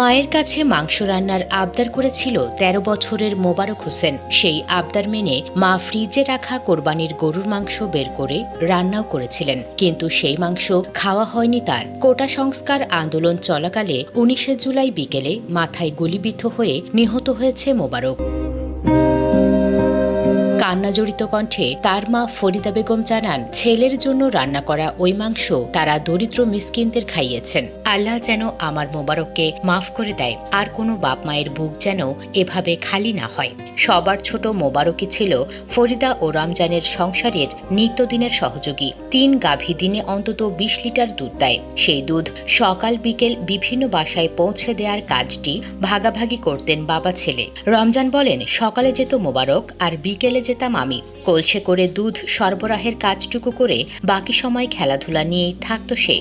মায়ের কাছে মাংস রান্নার আবদার করেছিল ১৩ বছরের মোবারক হোসেন। সেই আবদার মেনে মা ফ্রিজে রাখা কোরবানির গরুর মাংস বের করে রান্নাও করেছিলেন। কিন্তু সেই মাংস খাওয়া হয়নি তার। কোটা সংস্কার আন্দোলন চলাকালে উনিশে জুলাই বিকেলে মাথায় গুলিবিদ্ধ হয়ে নিহত হয়েছে মোবারক। কান্নাজড়িত কণ্ঠে তার মা ফরিদা বেগম জানান, ছেলের জন্য রান্না করা ওই মাংস তারা দরিদ্র মিসকিনদের খাইয়েছেন। আল্লাহ যেন আমার মোবারককে মাফ করে দেয়। আর কোনো বাপ মায়ের বুক যেন এভাবে খালি না হয়। সবার ছোট মোবারকই ছিল ফরিদা ও রমজানের সংসারের নিত্যদিনের সহযোগী। তিন গাভী দিনে অন্তত বিশ লিটার দুধ দেয়। সেই দুধ সকাল বিকেল বিভিন্ন বাসায় পৌঁছে দেওয়ার কাজটি ভাগাভাগি করতেন বাবা ছেলে। রমজান বলেন, সকালে যেত মোবারক আর বিকেলে যেতাম আমি। কলসে করে দুধ সরবরাহের কাজটুকু করে বাকি সময় খেলাধুলা নিয়েই থাকতো সে।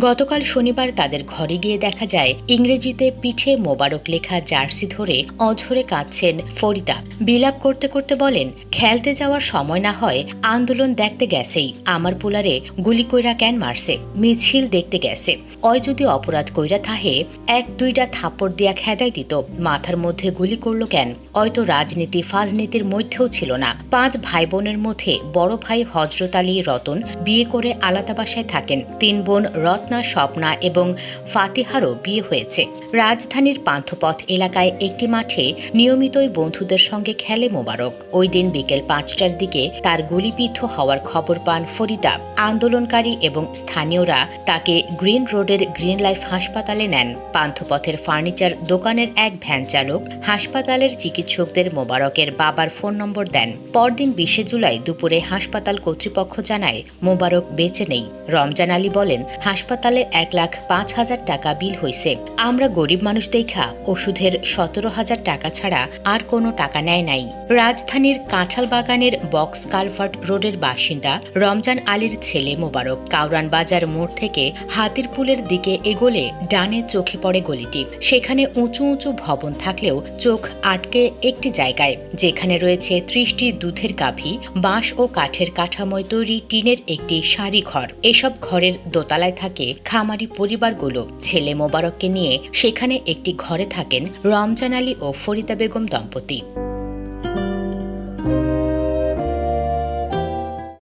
গতকাল শনিবার তাদের ঘরে গিয়ে দেখা যায়, ইংরেজিতে পিঠে মোবারক লেখা জার্সি ধরে অঝরে কাঁদছেন ফরিদা। বিলাপ করতে করতে বলেন, খেলতে যাওয়ার সময় না হয়, আন্দোলন দেখতে গেছেই, আমার পোলারে গুলি কইরা কেন মারছে, মিছিল দেখতে গেছে। অয় যদি অপরাধ কইরা থাহে, এক দুইটা থাপ্পড় দিয়া খেদাই দিত, মাথার মধ্যে গুলি করল কেন? হয়তো রাজনীতি ফাজনীতির মধ্যেও ছিল না। পাঁচ ভাই বোনের মধ্যে বড় ভাই হজরত আলী রতন বিয়ে করে আলাদা বাসায় থাকেন। তিন বোন রত্না স্বপ্না এবং ফাতিহারও বিয়ে হয়েছে। রাজধানীর পান্থপথ এলাকায় একটি মাঠে নিয়মিতই বন্ধুদের সঙ্গে খেলে মোবারক। ওই দিন বিকেল পাঁচটার দিকে তার গুলিবিদ্ধ হওয়ার খবর পান ফরিদা। আন্দোলনকারী এবং স্থানীয়রা তাকে গ্রিন রোডের গ্রিন লাইফ হাসপাতালে নেন। পান্থপথের ফার্নিচার দোকানের এক ভ্যান চালক হাসপাতালের চিকিৎসকদের মোবারকের বাবার ফোন নম্বর দেন। পরদিন বিশে জুলাই দুপুরে হাসপাতাল কর্তৃপক্ষ জানায়, মোবারক বেঁচে নেই। রমজান আলী বলেন, হাসপাতালে এক লাখ পাঁচ হাজার টাকা বিল হইছে। আমরা গরিব মানুষ দেখা ওষুধের সতেরো হাজার টাকা ছাড়া আর কোনো টাকা নেয় নাই। রাজধানীর কাঁঠাল বাগানের বক্স কালভার্ট রোডের বাসিন্দা রমজান আলীর ছেলে মোবারক কাউরান বাজার মোড় থেকে হাতিরপুলের দিকে এগোলে ডানে চোখে পড়ে গলিটি। সেখানে উঁচু উঁচু ভবন থাকলেও চোখ আটকে একটি জায়গায়, যেখানে রয়েছে ত্রিশটি দুধের গাভী, বাঁশ ও কাঠের কাঠামোয় তৈরি টিনের একটি সারি ঘর এসব ঘরের দোতলায় থাকে খামারি পরিবারগুলো ছেলে মোবারককে নিয়ে সেখানে একটি ঘরে থাকেন রমজান আলী ও ফরিদা বেগম দম্পতি।